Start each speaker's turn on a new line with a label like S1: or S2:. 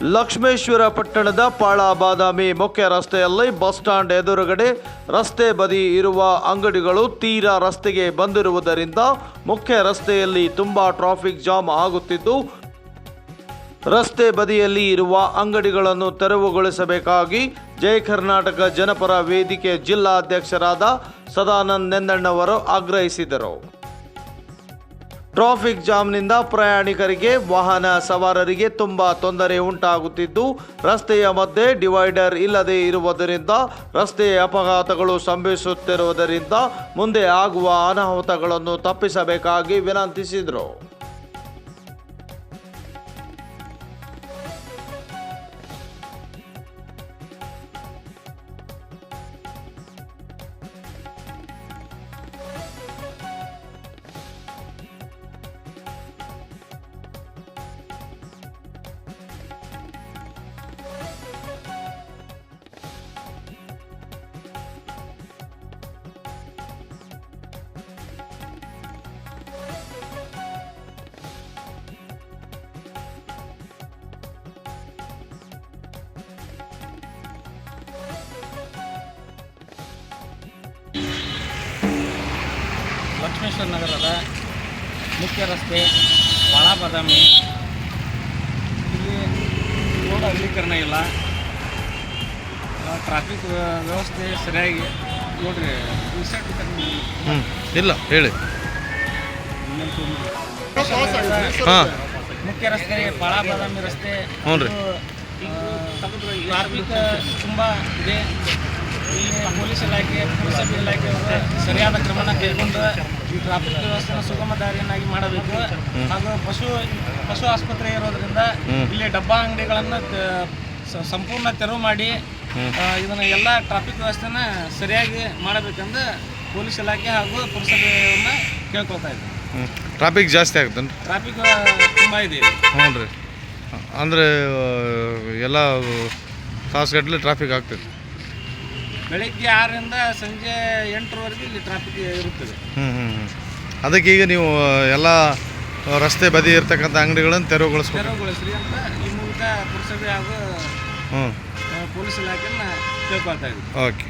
S1: ಲಕ್ಷ್ಮೇಶ್ವರ ಪಟ್ಟಣದ ಪಾಳ ಬಾದಾಮಿ ಮುಖ್ಯ ರಸ್ತೆಯಲ್ಲಿ ಬಸ್ ಸ್ಟಾಂಡ್ ಎದುರುಗಡೆ ರಸ್ತೆ ಬದಿ ಇರುವ ಅಂಗಡಿಗಳು ತೀರಾ ರಸ್ತೆಗೆ ಬಂದಿರುವುದರಿಂದ ಮುಖ್ಯ ರಸ್ತೆಯಲ್ಲಿ ತುಂಬಾ ಟ್ರಾಫಿಕ್ ಜಾಮ್ ಆಗುತ್ತಿದ್ದು, ರಸ್ತೆ ಬದಿಯಲ್ಲಿ ಇರುವ ಅಂಗಡಿಗಳನ್ನು ತೆರವುಗೊಳಿಸಬೇಕಾಗಿ ಜಯ ಕರ್ನಾಟಕ ಜನಪರ ವೇದಿಕೆ ಜಿಲ್ಲಾಧ್ಯಕ್ಷರಾದ ಸದಾನಂದ್ ನೆಂದಣ್ಣವರು ಆಗ್ರಹಿಸಿದರು. ಟ್ರಾಫಿಕ್ ಜಾಮ್ನಿಂದ ಪ್ರಯಾಣಿಕರಿಗೆ ವಾಹನ ಸವಾರರಿಗೆ ತುಂಬ ತೊಂದರೆ ಉಂಟಾಗುತ್ತಿದ್ದು, ರಸ್ತೆಯ ಮಧ್ಯೆ ಡಿವೈಡರ್ ಇಲ್ಲದೆ ಇರುವುದರಿಂದ ರಸ್ತೆಯ ಅಪಘಾತಗಳು ಸಂಭವಿಸುತ್ತಿರುವುದರಿಂದ ಮುಂದೆ ಆಗುವ ಅನಾಹುತಗಳನ್ನು ತಪ್ಪಿಸಬೇಕಾಗಿ ವಿನಂತಿಸಿದರು.
S2: ಲಕ್ಷ್ಮೇಶ್ವರ ನಗರದ ಮುಖ್ಯ ರಸ್ತೆ ಬಾಳ ಬಾದಾಮಿ ಇಲ್ಲಿ ರೋಡ್ ಅಗಲೀಕರಣ ಇಲ್ಲ. ಟ್ರಾಫಿಕ್ ವ್ಯವಸ್ಥೆ ಸರಿಯಾಗಿ ನೋಡ್ರಿ
S3: ಹ್ಞೂ ಇಲ್ಲ ಹೇಳಿ. ಹಾಂ.
S2: ಮುಖ್ಯ ರಸ್ತೆ ಬಾಳ ಬಾದಾಮಿ ರಸ್ತೆ.
S3: ಹ್ಞೂ ರೀ.
S2: ಟ್ರಾಫಿಕ್ ತುಂಬ ಇದೆ. ಇಲ್ಲಿ ಪೊಲೀಸ್ ಇಲಾಖೆ ಪುರಸಭೆ ಇಲಾಖೆಯವರು ಸರಿಯಾದ ಕ್ರಮನ ಕೈಗೊಂಡು ಈ ಟ್ರಾಫಿಕ್ ವ್ಯವಸ್ಥೆನ ಸುಗಮ ದಾರಿಯನ್ನಾಗಿ ಮಾಡಬೇಕು. ಹಾಗೂ ಪಶು ಪಶು ಆಸ್ಪತ್ರೆ ಇರೋದ್ರಿಂದ ಇಲ್ಲಿ ಡಬ್ಬಾ ಅಂಗಡಿಗಳನ್ನು ಸಂಪೂರ್ಣ ತೆರವು ಮಾಡಿ ಇದನ್ನ ಎಲ್ಲ ಟ್ರಾಫಿಕ್ ವ್ಯವಸ್ಥೆನ ಸರಿಯಾಗಿ ಮಾಡಬೇಕೆಂದು ಪೊಲೀಸ್ ಇಲಾಖೆ ಹಾಗೂ ಪುರಸಭೆಯನ್ನ ಕೇಳ್ಕೊಳ್ತಾ
S3: ಇದ್ದೀನಿ. ಟ್ರಾಫಿಕ್ ಜಾಸ್ತಿ ಆಗುತ್ತೆ
S2: ಟ್ರಾಫಿಕ್ ತುಂಬ ಇದೆ.
S3: ಹ್ಞೂ ರೀ ಅಂದರೆ ಎಲ್ಲ ತಾಸುಗಟ್ಟಲೆ ಟ್ರಾಫಿಕ್ ಆಗ್ತೈತಿ.
S2: ಬೆಳಿಗ್ಗೆ ಆರರಿಂದ ಸಂಜೆ ಎಂಟರವರೆಗೆ ಇಲ್ಲಿ ಟ್ರಾಫಿಕ್ ಇರುತ್ತದೆ.
S3: ಹ್ಞೂ ಹ್ಞೂ ಹ್ಞೂ ಅದಕ್ಕೆ ಈಗ ನೀವು ಎಲ್ಲ ರಸ್ತೆ ಬದಿ ಇರ್ತಕ್ಕಂಥ ಅಂಗಡಿಗಳನ್ನು ತೆರವುಗೊಳಿಸ್ಬೇಕು.
S2: ತೆರವುಗೊಳಿಸ್ರಿ ಅಂತ ಈ ಮೂಲಕ ಪುರಸಭೆ ಹಾಗೂ
S3: ಹ್ಞೂ
S2: ಪೊಲೀಸ್ ಇಲಾಖೆಯನ್ನ ಕೇಳ್ಕೊಳ್ತಾ ಇದ್ದೀವಿ.
S3: ಓಕೆ.